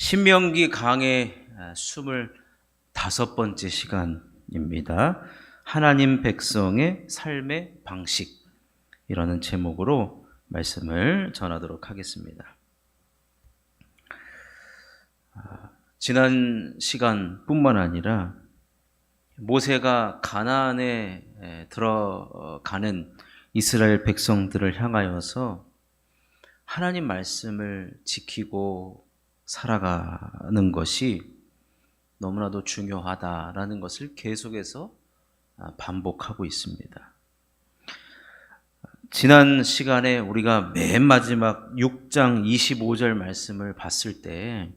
신명기 강의 25번째 시간입니다. 하나님 백성의 삶의 방식이라는 제목으로 말씀을 전하도록 하겠습니다. 아, 지난 시간뿐만 아니라 모세가 가나안에 들어가는 이스라엘 백성들을 향하여서 하나님 말씀을 지키고 살아가는 것이 너무나도 중요하다라는 것을 계속해서 반복하고 있습니다. 지난 시간에 우리가 맨 마지막 6장 25절 말씀을 봤을 때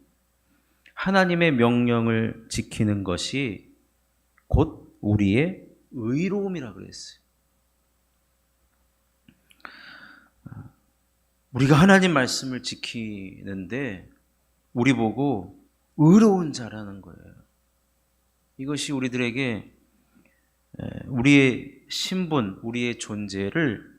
하나님의 명령을 지키는 것이 곧 우리의 의로움이라 그랬어요. 우리가 하나님 말씀을 지키는데 우리 보고 의로운 자라는 거예요. 이것이 우리들에게 우리의 신분, 우리의 존재를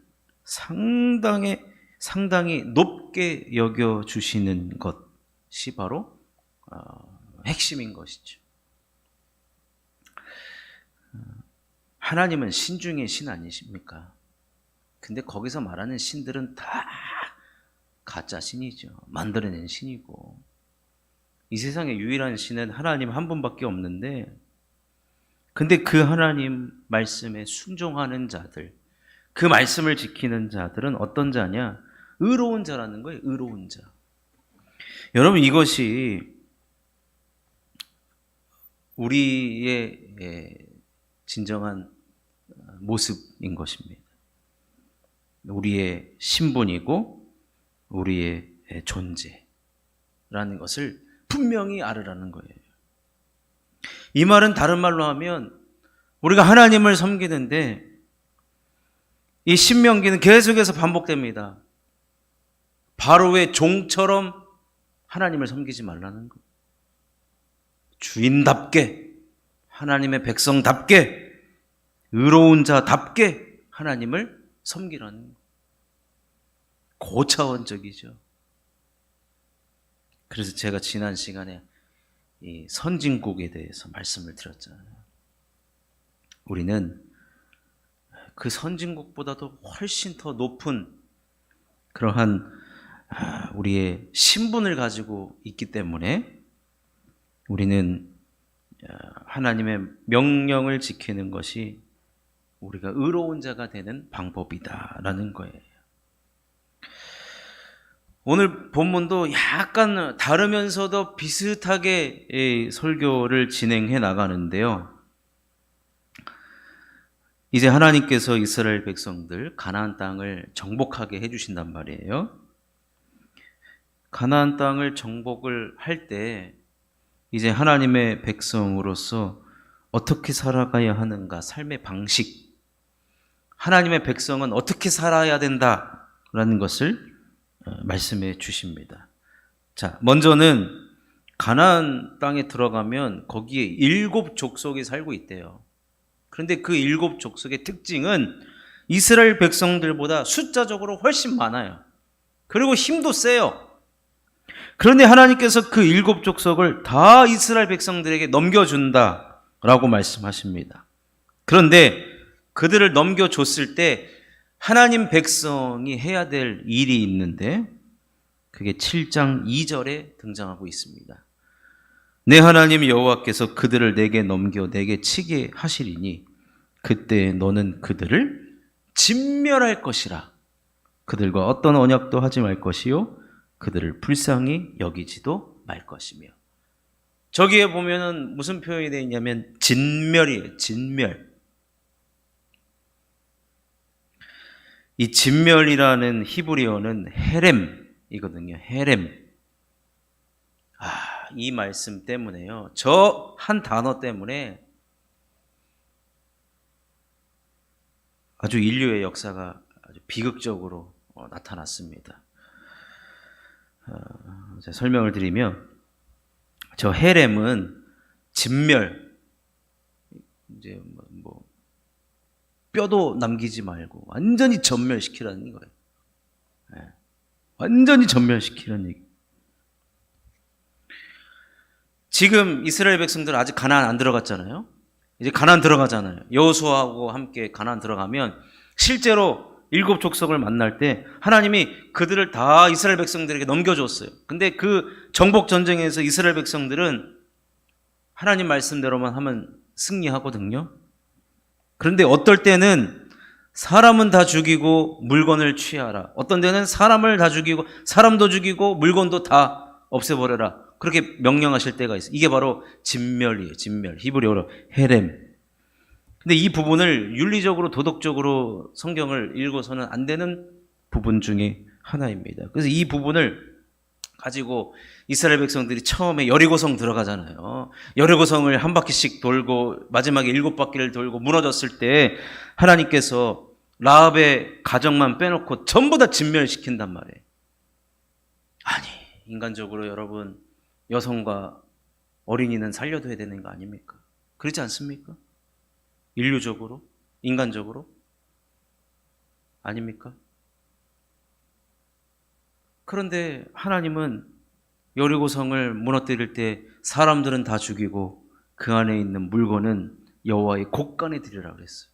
상당히 상당히 높게 여겨 주시는 것이 바로 어, 핵심인 것이죠. 어, 하나님은 신 중의 신 아니십니까? 근데 거기서 말하는 신들은 다 가짜 신이죠. 만들어낸 신이고. 이 세상에 유일한 신은 하나님 한 분밖에 없는데, 근데 그 하나님 말씀에 순종하는 자들, 그 말씀을 지키는 자들은 어떤 자냐? 의로운 자라는 거예요, 의로운 자. 여러분, 이것이 우리의 예, 진정한 모습인 것입니다. 우리의 신분이고, 우리의 존재라는 것을 분명히 알으라는 거예요. 이 말은 다른 말로 하면 우리가 하나님을 섬기는데 이 신명기는 계속해서 반복됩니다. 바로의 종처럼 하나님을 섬기지 말라는 거. 주인답게 하나님의 백성답게 의로운 자답게 하나님을 섬기라는 거. 고차원적이죠. 그래서 제가 지난 시간에 이 선진국에 대해서 말씀을 드렸잖아요. 우리는 그 선진국보다도 훨씬 더 높은 그러한 아, 우리의 신분을 가지고 있기 때문에 우리는 아, 하나님의 명령을 지키는 것이 우리가 의로운 자가 되는 방법이다라는 거예요. 오늘 본문도 약간 다르면서도 비슷하게 설교를 진행해 나가는데요. 이제 하나님께서 이스라엘 백성들 가나안 땅을 정복하게 해 주신단 말이에요. 가나안 땅을 정복을 할 때 이제 하나님의 백성으로서 어떻게 살아가야 하는가 삶의 방식 하나님의 백성은 어떻게 살아야 된다라는 것을 어, 말씀해 주십니다. 자, 먼저는 가나안 땅에 들어가면 거기에 일곱 족속이 살고 있대요. 그런데 그 일곱 족속의 특징은 이스라엘 백성들보다 숫자적으로 훨씬 많아요. 그리고 힘도 세요. 그런데 하나님께서 그 일곱 족속을 다 이스라엘 백성들에게 넘겨준다라고 말씀하십니다. 그런데 그들을 넘겨줬을 때 하나님 백성이 해야 될 일이 있는데 그게 7장 2절에 등장하고 있습니다. 내 하나님 여호와께서 그들을 내게 넘겨 내게 치게 하시리니 그때 너는 그들을 진멸할 것이라. 그들과 어떤 언약도 하지 말 것이요 그들을 불쌍히 여기지도 말 것이며. 저기에 보면은 무슨 표현이 되어 있냐면 진멸이에요. 진멸. 이 진멸이라는 히브리어는 헤렘이거든요. 헤렘. 아, 이 말씀 때문에요. 저 한 단어 때문에 아주 인류의 역사가 아주 비극적으로 어, 나타났습니다. 어, 설명을 드리면 저 헤렘은 진멸 이제 뭐, 뭐 뼈도 남기지 말고 완전히 전멸시키라는 거예요. 네. 완전히 전멸시키라는 얘기. 지금 이스라엘 백성들 아직 가나안 안 들어갔잖아요. 이제 가나안 들어가잖아요. 여호수아하고 함께 가나안 들어가면 실제로 일곱 족속을 만날 때 하나님이 그들을 다 이스라엘 백성들에게 넘겨줬어요. 근데 그 정복 전쟁에서 이스라엘 백성들은 하나님 말씀대로만 하면 승리하거든요. 그런데 어떨 때는 사람은 다 죽이고 물건을 취하라. 어떤 데는 사람을 다 죽이고 사람도 죽이고 물건도 다 없애버려라. 그렇게 명령하실 때가 있어요. 이게 바로 진멸이에요. 진멸. 히브리어로 헤렘. 근데 이 부분을 윤리적으로 도덕적으로 성경을 읽어서는 안 되는 부분 중에 하나입니다. 그래서 이 부분을 가지고 이스라엘 백성들이 처음에 여리고성 들어가잖아요. 여리고성을 한 바퀴씩 돌고 마지막에 일곱 바퀴를 돌고 무너졌을 때 하나님께서 라합의 가정만 빼놓고 전부 다 진멸시킨단 말이에요. 아니, 인간적으로 여러분 여성과 어린이는 살려둬야 되는 거 아닙니까? 그렇지 않습니까? 인류적으로, 인간적으로 아닙니까? 그런데 하나님은 여리고성을 무너뜨릴 때 사람들은 다 죽이고 그 안에 있는 물건은 여호와의 곳간에 드리라 그랬어요.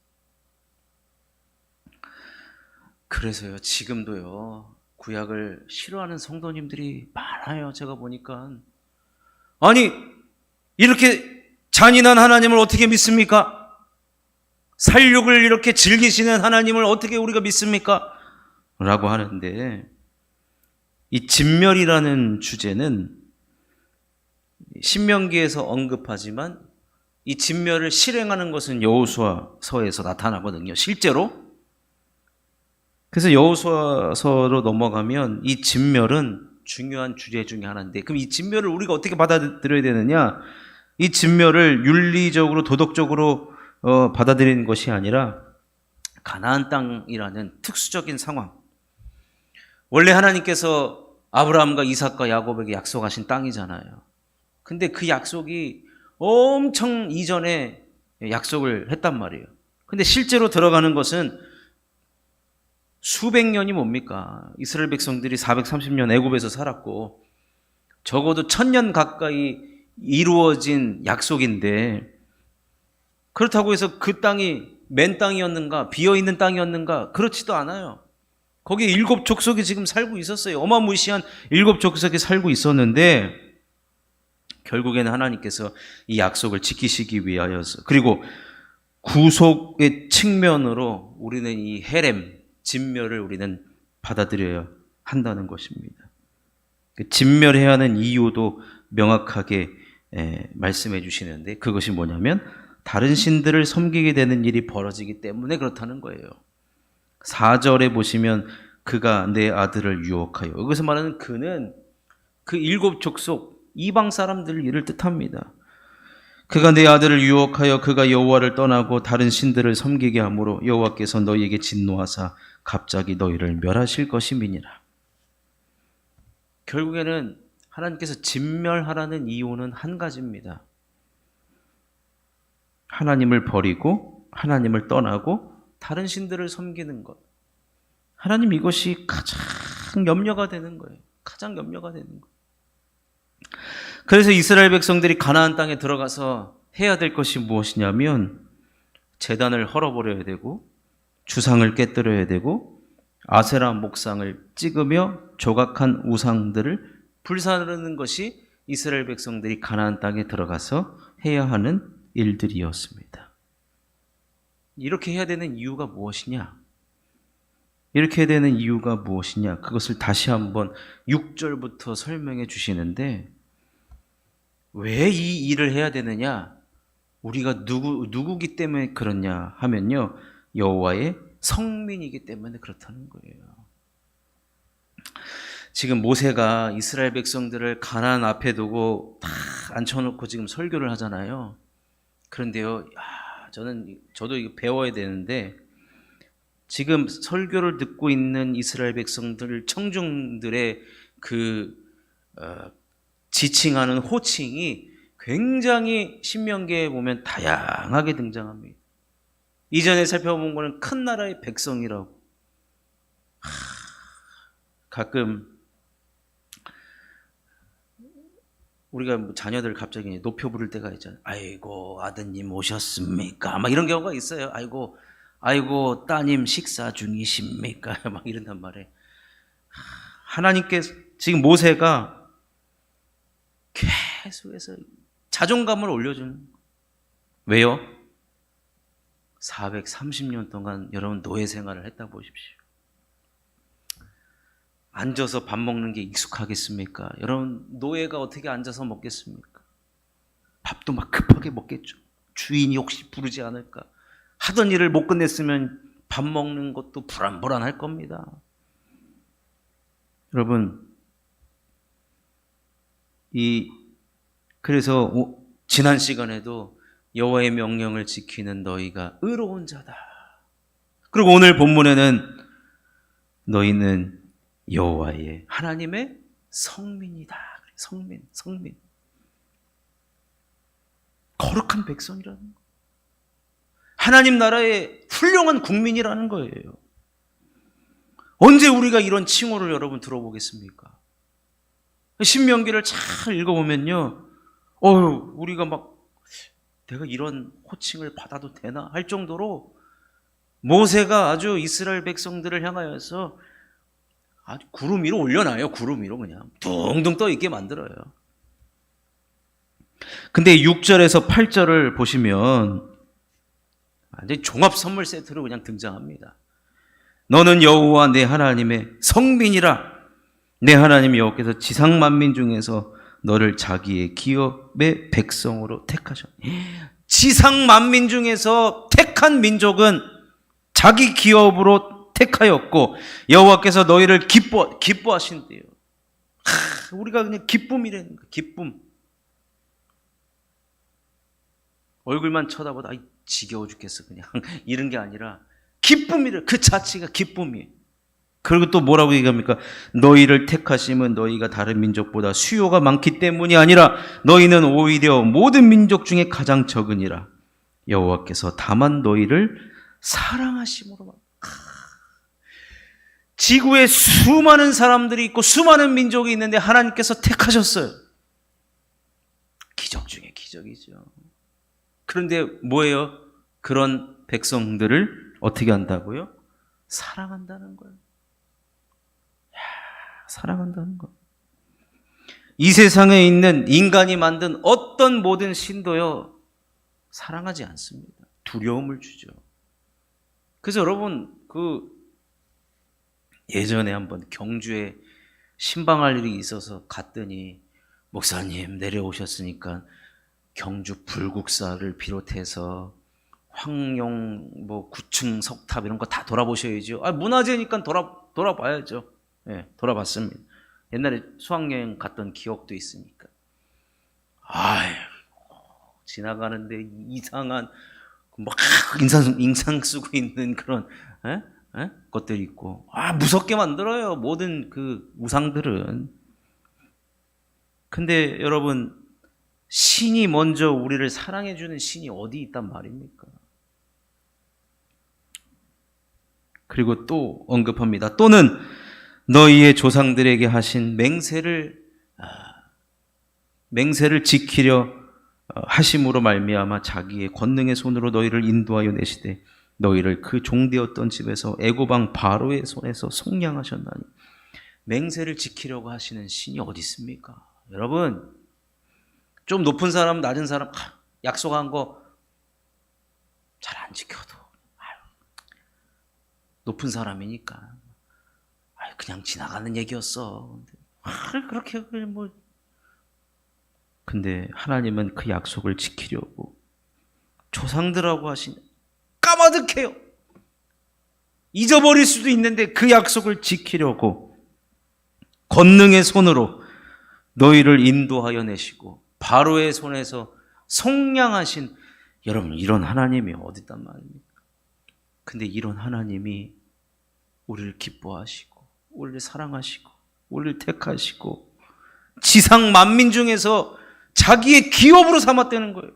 그래서요 지금도요 구약을 싫어하는 성도님들이 많아요. 제가 보니까 아니 이렇게 잔인한 하나님을 어떻게 믿습니까? 살육을 이렇게 즐기시는 하나님을 어떻게 우리가 믿습니까? 라고 하는데 이 진멸이라는 주제는 신명기에서 언급하지만 이 진멸을 실행하는 것은 여호수아서에서 나타나거든요. 실제로. 그래서 여호수아서로 넘어가면 이 진멸은 중요한 주제 중에 하나인데 그럼 이 진멸을 우리가 어떻게 받아들여야 되느냐? 이 진멸을 윤리적으로 도덕적으로 어, 받아들이는 것이 아니라 가나안 땅이라는 특수적인 상황. 원래 하나님께서 아브라함과 이삭과 야곱에게 약속하신 땅이잖아요. 근데 그 약속이 엄청 이전에 약속을 했단 말이에요. 근데 실제로 들어가는 것은 수백 년이 뭡니까? 이스라엘 백성들이 430년 애굽에서 살았고 적어도 천년 가까이 이루어진 약속인데 그렇다고 해서 그 땅이 맨 땅이었는가 비어 있는 땅이었는가 그렇지도 않아요. 거기 일곱 족속이 지금 살고 있었어요. 어마무시한 일곱 족속이 살고 있었는데 결국에는 하나님께서 이 약속을 지키시기 위하여서 그리고 구속의 측면으로 우리는 이 헤렘 진멸을 우리는 받아들여야 한다는 것입니다. 그 진멸해야 하는 이유도 명확하게 에, 말씀해 주시는데 그것이 뭐냐면 다른 신들을 섬기게 되는 일이 벌어지기 때문에 그렇다는 거예요. 4절에 보시면 그가 내 아들을 유혹하여 여기서 말하는 그는 그 일곱 족속 이방 사람들 일을 뜻합니다. 그가 내 아들을 유혹하여 그가 여호와를 떠나고 다른 신들을 섬기게 하므로 여호와께서 너희에게 진노하사 갑자기 너희를 멸하실 것임이니라. 결국에는 하나님께서 진멸하라는 이유는 한 가지입니다. 하나님을 버리고 하나님을 떠나고 다른 신들을 섬기는 것. 하나님 이것이 가장 염려가 되는 거예요. 가장 염려가 되는 거예요. 그래서 이스라엘 백성들이 가나안 땅에 들어가서 해야 될 것이 무엇이냐면 재단을 헐어버려야 되고 주상을 깨뜨려야 되고 아세라 목상을 찍으며 조각한 우상들을 불사르는 것이 이스라엘 백성들이 가나안 땅에 들어가서 해야 하는 일들이었습니다. 이렇게 해야 되는 이유가 무엇이냐? 이렇게 해야 되는 이유가 무엇이냐? 그것을 다시 한번 6절부터 설명해 주시는데 왜 이 일을 해야 되느냐? 우리가 누구 누구기 때문에 그렇냐 하면요. 여호와의 성민이기 때문에 그렇다는 거예요. 지금 모세가 이스라엘 백성들을 가나안 앞에 두고 다 앉혀놓고 지금 설교를 하잖아요. 그런데요, 야, 저는 저도 이거 배워야 되는데 지금 설교를 듣고 있는 이스라엘 백성들 청중들의 그 어, 지칭하는 호칭이 굉장히 신명기에 보면 다양하게 등장합니다. 이전에 살펴본 거는 큰 나라의 백성이라고. 하, 가끔 우리가 뭐 자녀들 갑자기 높여 부를 때가 있잖아요. 아이고 아드님 오셨습니까? 막 이런 경우가 있어요. 아이고 아이고 따님 식사 중이십니까? 막 이런단 말이에요. 하나님께 지금 모세가 계속해서 자존감을 올려주는. 왜요? 430년 동안 여러분 노예 생활을 했다 보십시오. 앉아서 밥 먹는 게 익숙하겠습니까? 여러분 노예가 어떻게 앉아서 먹겠습니까? 밥도 막 급하게 먹겠죠. 주인이 혹시 부르지 않을까? 하던 일을 못 끝냈으면 밥 먹는 것도 불안불안할 겁니다. 여러분 이 그래서 오- 지난 시간에도 여호와의 명령을 지키는 너희가 의로운 자다. 그리고 오늘 본문에는 너희는 여호와의 하나님의 성민이다. 성민, 성민. 거룩한 백성이라는 거. 하나님 나라의 훌륭한 국민이라는 거예요. 언제 우리가 이런 칭호를 여러분 들어보겠습니까? 신명기를 잘 읽어보면요. 어휴, 우리가 막 내가 이런 호칭을 받아도 되나 할 정도로 모세가 아주 이스라엘 백성들을 향하여서 아주 구름 위로 올려놔요. 구름 위로 그냥 둥둥 떠 있게 만들어요. 근데 6절에서 8절을 보시면 완전 종합 선물 세트로 그냥 등장합니다. 너는 여호와 내 하나님의 성민이라 내 하나님 여호께서 지상 만민 중에서 너를 자기의 기업의 백성으로 택하셨. 지상 만민 중에서 택한 민족은 자기 기업으로 택하였고 여호와께서 너희를 기뻐 기뻐하신대요. 하, 우리가 그냥 기쁨이라는 거, 기쁨. 얼굴만 쳐다보다 아이, 지겨워 죽겠어 그냥 이런 게 아니라 기쁨이래 그 자체가 기쁨이에요. 그리고 또 뭐라고 얘기합니까? 너희를 택하심은 너희가 다른 민족보다 수요가 많기 때문이 아니라 너희는 오히려 모든 민족 중에 가장 적으니라. 여호와께서 다만 너희를 사랑하심으로 아. 지구에 수많은 사람들이 있고 수많은 민족이 있는데 하나님께서 택하셨어요. 기적 중에 기적이죠. 그런데 뭐예요? 그런 백성들을 어떻게 한다고요? 사랑한다는 거예요. 야, 사랑한다는 거. 이 세상에 있는 인간이 만든 어떤 모든 신도요, 사랑하지 않습니다. 두려움을 주죠. 그래서 여러분, 그, 예전에 한번 경주에 신방할 일이 있어서 갔더니, 목사님 내려오셨으니까 경주 불국사를 비롯해서 황룡 뭐 구층 석탑 이런 거 다 돌아보셔야죠. 아 문화재니까 돌아 돌아봐야죠. 예, 돌아봤습니다. 옛날에 수학여행 갔던 기억도 있으니까. 아유 지나가는데 이상한 막 인상 인상 쓰고 있는 그런 예? 예? 것들이 있고 아 무섭게 만들어요 모든 그 우상들은. 근데 여러분 신이 먼저 우리를 사랑해 주는 신이 어디 있단 말입니까? 그리고 또 언급합니다. 또는 너희의 조상들에게 하신 맹세를 아, 맹세를 지키려 어, 하심으로 말미암아 자기의 권능의 손으로 너희를 인도하여 내시되 너희를 그 종되었던 집에서 애고방 바로의 손에서 속량하셨나니 맹세를 지키려고 하시는 신이 어디 있습니까? 여러분 좀 높은 사람, 낮은 사람 하, 약속한 거 잘 안 지켜도 높은 사람이니까 그냥 지나가는 얘기였어. 아, 그렇게 뭐 근데 하나님은 그 약속을 지키려고 조상들하고 하신 까마득해요. 잊어버릴 수도 있는데 그 약속을 지키려고 권능의 손으로 너희를 인도하여 내시고 바로의 손에서 속량하신 여러분 이런 하나님이 어딨단 말입니까? 근데 이런 하나님이 우리를 기뻐하시고 우리를 사랑하시고 우리를 택하시고 지상 만민 중에서 자기의 기업으로 삼았다는 거예요.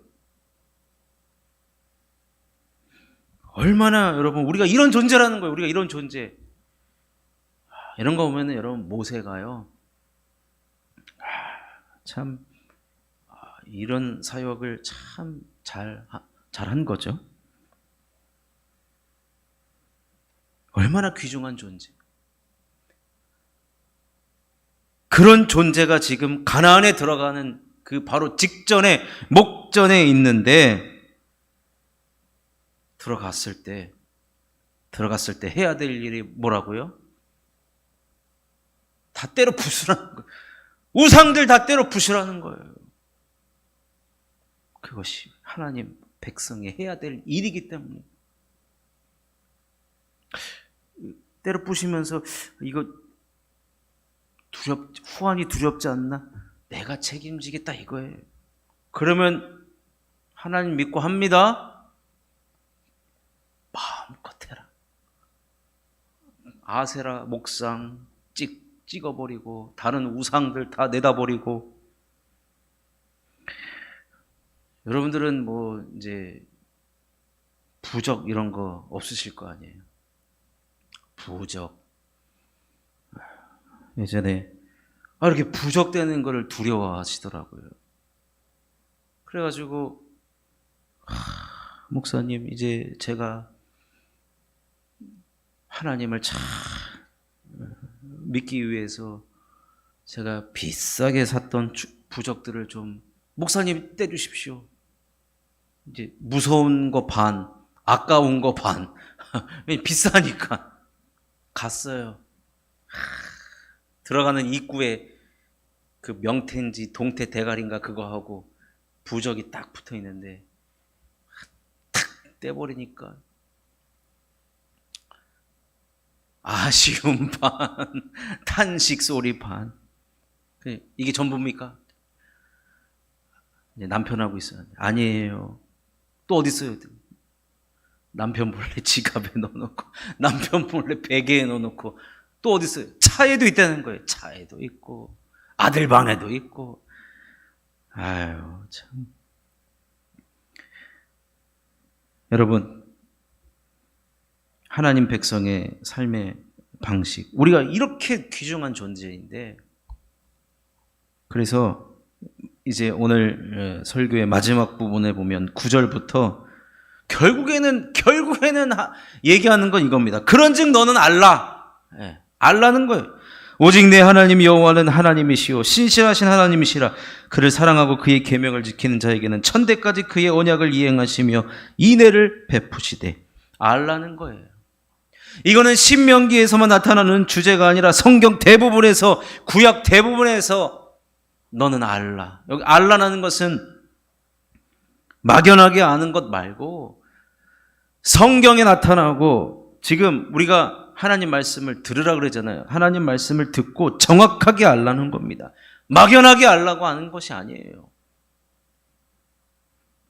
얼마나 여러분 우리가 이런 존재라는 거예요. 우리가 이런 존재. 이런 거 보면은 여러분 모세가요. 참 이런 사역을 참 잘 잘한 거죠. 얼마나 귀중한 존재. 그런 존재가 지금 가나안에 들어가는 그 바로 직전에 목전에 있는데 들어갔을 때 들어갔을 때 해야 될 일이 뭐라고요? 다 때려 부수라는 거예요. 우상들 다 때려 부수라는 거예요. 그것이 하나님 백성이 해야 될 일이기 때문에 때려 부시면서 이거 두렵 후환이 두렵지 않나? 내가 책임지겠다 이거예요. 그러면 하나님 믿고 합니다. 마음껏 해라. 아세라 목상 찍 찍어버리고 다른 우상들 다 내다버리고 여러분들은 뭐 이제 부적 이런 거 없으실 거 아니에요. 부적 예전에 아, 이렇게 부적되는 거를 두려워하시더라고요. 그래가지고 하, 목사님 이제 제가 하나님을 참 믿기 위해서 제가 비싸게 샀던 주- 부적들을 좀 목사님 떼주십시오. 이제 무서운 거 반, 아까운 거 반, 비싸니까 갔어요. 들어가는 입구에 그 명태인지 동태 대가리인가 그거 하고 부적이 딱 붙어 있는데 탁 떼버리니까 아쉬움 반, 탄식 소리 반. 그, 이게 전부입니까? 남편하고 있어요. 아니에요. 또 어디 있어요? 남편 몰래 지갑에 넣어놓고, 남편 몰래 베개에 넣어놓고, 또 어디 있어요? 차에도 있다는 거예요. 차에도 있고, 아들 방에도 있고. 아유, 참. 여러분, 하나님 백성의 삶의 방식. 우리가 이렇게 귀중한 존재인데, 그래서 이제 오늘 어, 설교의 마지막 부분에 보면 9절부터 결국에는, 결국에는 하- 얘기하는 건 이겁니다. 그런 즉 너는 알라. 예, 알라는 거예요. 오직 내 하나님 여호와는 하나님이시요 신실하신 하나님이시라 그를 사랑하고 그의 계명을 지키는 자에게는 천대까지 그의 언약을 이행하시며 인애를 베푸시되 알라는 거예요. 이거는 신명기에서만 나타나는 주제가 아니라 성경 대부분에서 구약 대부분에서 너는 알라. 여기 알라라는 것은 막연하게 아는 것 말고 성경에 나타나고 지금 우리가 하나님 말씀을 들으라 그러잖아요. 하나님 말씀을 듣고 정확하게 알라는 겁니다. 막연하게 알라고 하는 것이 아니에요.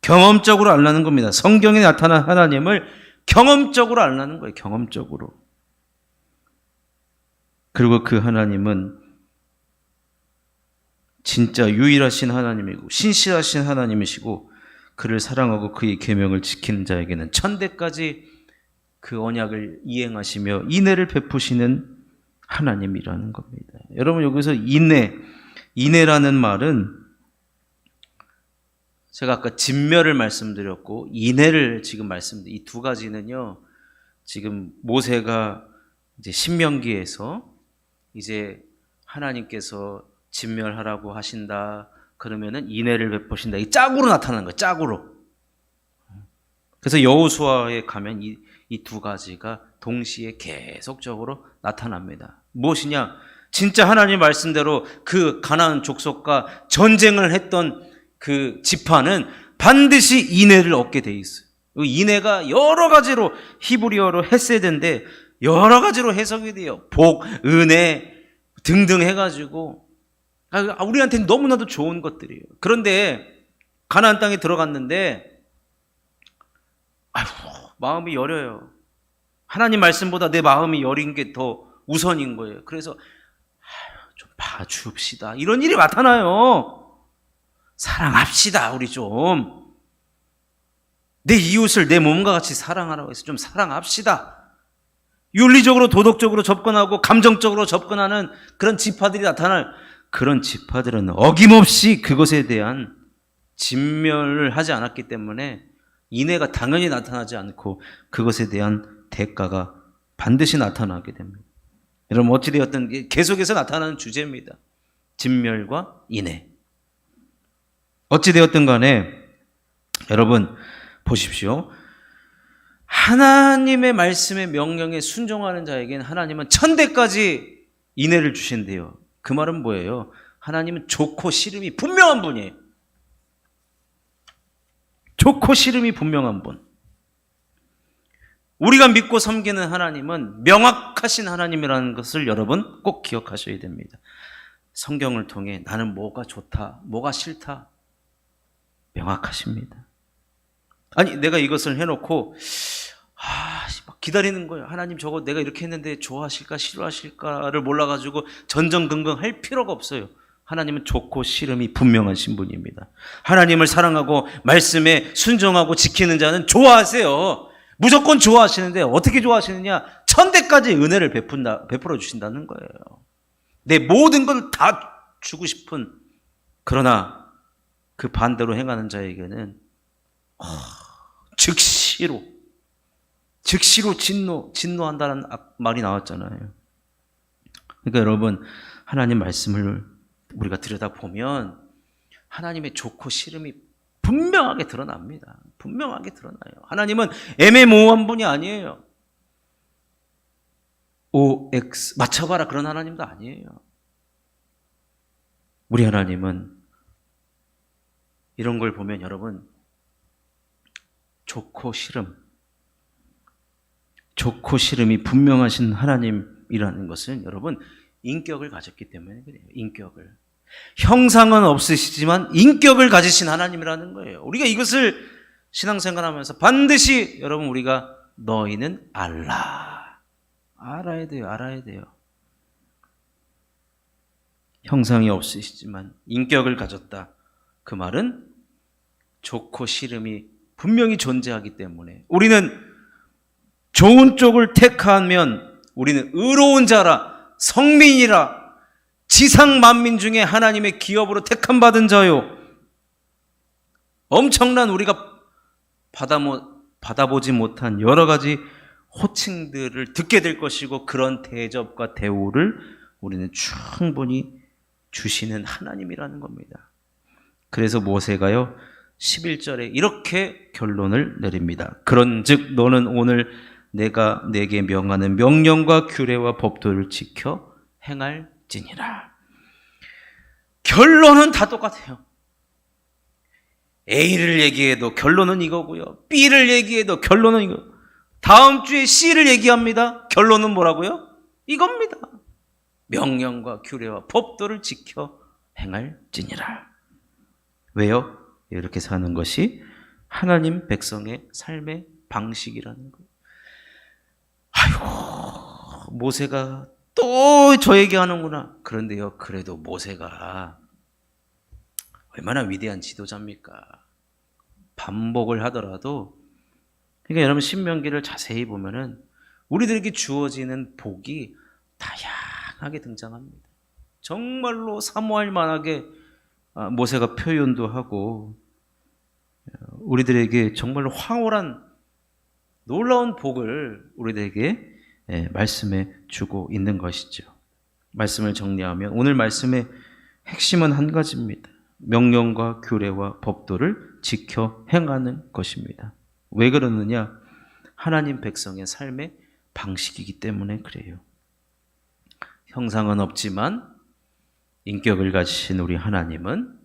경험적으로 알라는 겁니다. 성경에 나타난 하나님을 경험적으로 알라는 거예요. 경험적으로. 그리고 그 하나님은 진짜 유일하신 하나님이고 신실하신 하나님이시고 그를 사랑하고 그의 계명을 지키는 자에게는 천대까지 그 언약을 이행하시며 인애를 베푸시는 하나님이라는 겁니다. 여러분 여기서 인애, 인애라는 말은 제가 아까 진멸을 말씀드렸고 인애를 지금 말씀드린 이 두 가지는요. 지금 모세가 이제 신명기에서 이제 하나님께서 진멸하라고 하신다. 그러면은 인애를 베푸신다. 이 짝으로 나타나는 거예요. 짝으로. 그래서 여호수아에 가면 이 이 두 가지가 동시에 계속적으로 나타납니다. 무엇이냐? 진짜 하나님 말씀대로 그 가나안 족속과 전쟁을 했던 그 지파는 반드시 인애를 얻게 돼 있어요. 이 인애가 여러 가지로 히브리어로 헤세드인데 여러 가지로 해석이 돼요. 복, 은혜 등등 해가지고 아, 우리한테는 너무나도 좋은 것들이에요. 그런데 가나안 땅에 들어갔는데 아휴, 마음이 여려요. 하나님 말씀보다 내 마음이 여린 게 더 우선인 거예요. 그래서 아휴, 좀 봐줍시다. 이런 일이 나타나요. 사랑합시다, 우리 좀. 내 이웃을 내 몸과 같이 사랑하라고 해서 좀 사랑합시다. 윤리적으로 도덕적으로 접근하고 감정적으로 접근하는 그런 지파들이 나타날 그런 지파들은 어김없이 그것에 대한 진멸을 하지 않았기 때문에 인애가 당연히 나타나지 않고 그것에 대한 대가가 반드시 나타나게 됩니다. 여러분 어찌되었든 계속해서 나타나는 주제입니다. 진멸과 인애. 어찌되었든 간에 여러분 보십시오. 하나님의 말씀의 명령에 순종하는 자에게는 하나님은 천대까지 인애를 주신대요. 그 말은 뭐예요? 하나님은 좋고 싫음이 분명한 분이에요. 좋고 싫음이 분명한 분. 우리가 믿고 섬기는 하나님은 명확하신 하나님이라는 것을 여러분 꼭 기억하셔야 됩니다. 성경을 통해 나는 뭐가 좋다, 뭐가 싫다, 명확하십니다. 아니, 내가 이것을 해놓고, 아, 막 기다리는 거예요. 하나님 저거 내가 이렇게 했는데 좋아하실까, 싫어하실까를 몰라가지고 전전긍긍 할 필요가 없어요. 하나님은 좋고 싫음이 분명한 신분입니다. 하나님을 사랑하고 말씀에 순종하고 지키는 자는 좋아하세요. 무조건 좋아하시는데 어떻게 좋아하시느냐? 천대까지 은혜를 베푼다, 베풀어 주신다는 거예요. 내 모든 걸 다 주고 싶은 그러나 그 반대로 행하는 자에게는 어, 즉시로 즉시로 진노 진노한다는 말이 나왔잖아요. 그러니까 여러분 하나님 말씀을 우리가 들여다 보면 하나님의 좋고 싫음이 분명하게 드러납니다. 분명하게 드러나요. 하나님은 애매모호한 분이 아니에요. OX 맞춰봐라 그런 하나님도 아니에요. 우리 하나님은 이런 걸 보면 여러분 좋고 싫음 좋고 싫음이 분명하신 하나님이라는 것은 여러분 인격을 가졌기 때문에 그래요. 인격을 형상은 없으시지만 인격을 가지신 하나님이라는 거예요. 우리가 이것을 신앙생활 하면서 반드시 여러분 우리가 너희는 알라 알아야 돼요. 알아야 돼요. 형상이 없으시지만 인격을 가졌다. 그 말은 좋고 싫음이 분명히 존재하기 때문에 우리는 좋은 쪽을 택하면 우리는 의로운 자라 성민이라 지상 만민 중에 하나님의 기업으로 택함 받은 자요. 엄청난 우리가 받아 받아보지 못한 여러 가지 호칭들을 듣게 될 것이고 그런 대접과 대우를 우리는 충분히 주시는 하나님이라는 겁니다. 그래서 모세가요, 11절에 이렇게 결론을 내립니다. 그런 즉, 너는 오늘 내가 내게 명하는 명령과 규례와 법도를 지켜 행할지니라. 결론은 다 똑같아요. A를 얘기해도 결론은 이거고요. B를 얘기해도 결론은 이거. 다음 주에 C를 얘기합니다. 결론은 뭐라고요? 이겁니다. 명령과 규례와 법도를 지켜 행할지니라. 왜요? 이렇게 사는 것이 하나님 백성의 삶의 방식이라는 거예요. 아이고, 모세가 또 저 얘기하는구나. 그런데요, 그래도 모세가 얼마나 위대한 지도자입니까? 반복을 하더라도, 그러니까 여러분 신명기를 자세히 보면은 우리들에게 주어지는 복이 다양하게 등장합니다. 정말로 사모할 만하게 아, 모세가 표현도 하고 우리들에게 정말로 황홀한 놀라운 복을 우리들에게 예, 말씀해 주고 있는 것이죠. 말씀을 정리하면 오늘 말씀의 핵심은 한 가지입니다. 명령과 규례와 법도를 지켜 행하는 것입니다. 왜 그러느냐? 하나님 백성의 삶의 방식이기 때문에 그래요. 형상은 없지만 인격을 가지신 우리 하나님은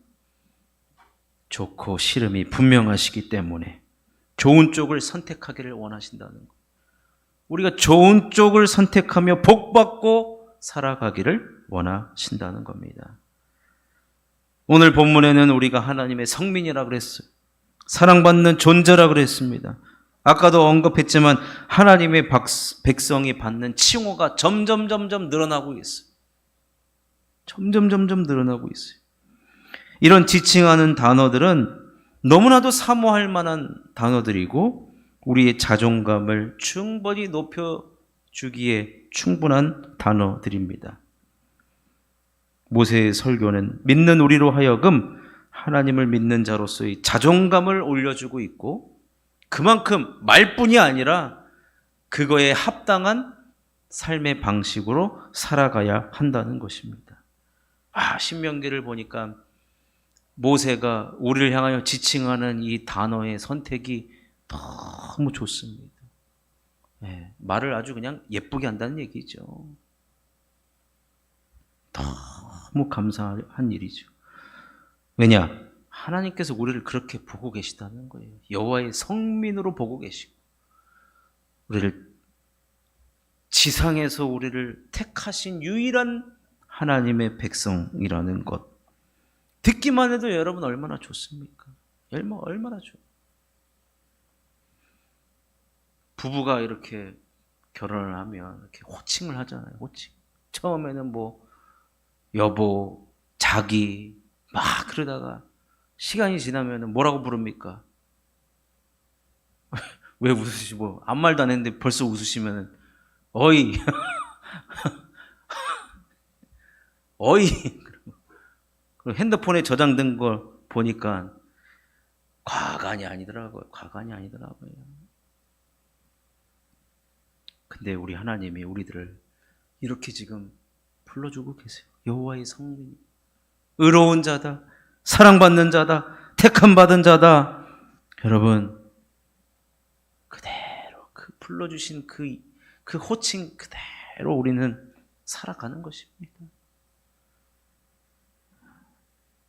좋고 싫음이 분명하시기 때문에 좋은 쪽을 선택하기를 원하신다는 것. 우리가 좋은 쪽을 선택하며 복받고 살아가기를 원하신다는 겁니다. 오늘 본문에는 우리가 하나님의 성민이라 그랬어요. 사랑받는 존재라 그랬습니다. 아까도 언급했지만 하나님의 백성이 받는 칭호가 점점 점점 늘어나고 있어요. 점점 점점 늘어나고 있어요. 이런 지칭하는 단어들은 너무나도 사모할 만한 단어들이고 우리의 자존감을 충분히 높여 주기에 충분한 단어들입니다. 모세의 설교는 믿는 우리로 하여금 하나님을 믿는 자로서의 자존감을 올려주고 있고 그만큼 말뿐이 아니라 그거에 합당한 삶의 방식으로 살아가야 한다는 것입니다. 아, 신명기를 보니까 모세가 우리를 향하여 지칭하는 이 단어의 선택이 너무 좋습니다. 예, 말을 아주 그냥 예쁘게 한다는 얘기죠. 너무 감사한 일이죠. 왜냐? 하나님께서 우리를 그렇게 보고 계시다는 거예요. 여호와의 성민으로 보고 계시고 우리를 지상에서 우리를 택하신 유일한 하나님의 백성이라는 것. 듣기만 해도 여러분 얼마나 좋습니까? 얼마 얼마나 좋. 부부가 이렇게 결혼을 하면 이렇게 호칭을 하잖아요. 호칭. 처음에는 뭐 여보, 자기 막 그러다가 시간이 지나면 뭐라고 부릅니까? 왜 웃으시고 아무 말도 안 했는데 벌써 웃으시면 어이 어이 핸드폰에 저장된 걸 보니까 과간이 아니더라고요. 과간이 아니더라고요. 근데 우리 하나님이 우리들을 이렇게 지금 불러주고 계세요. 여호와의 성민, 의로운 자다, 사랑받는 자다, 택함 받은 자다. 여러분 그대로 그 불러주신 그, 그 호칭 그대로 우리는 살아가는 것입니다.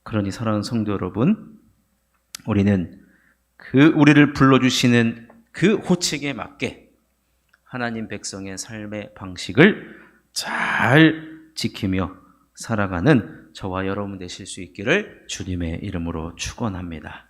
그러니 사랑하는 성도 여러분, 우리는 그 우리를 불러주시는 그 호칭에 맞게 하나님 백성의 삶의 방식을 잘 지키며 살아가는 저와 여러분 되실 수 있기를 주님의 이름으로 축원합니다.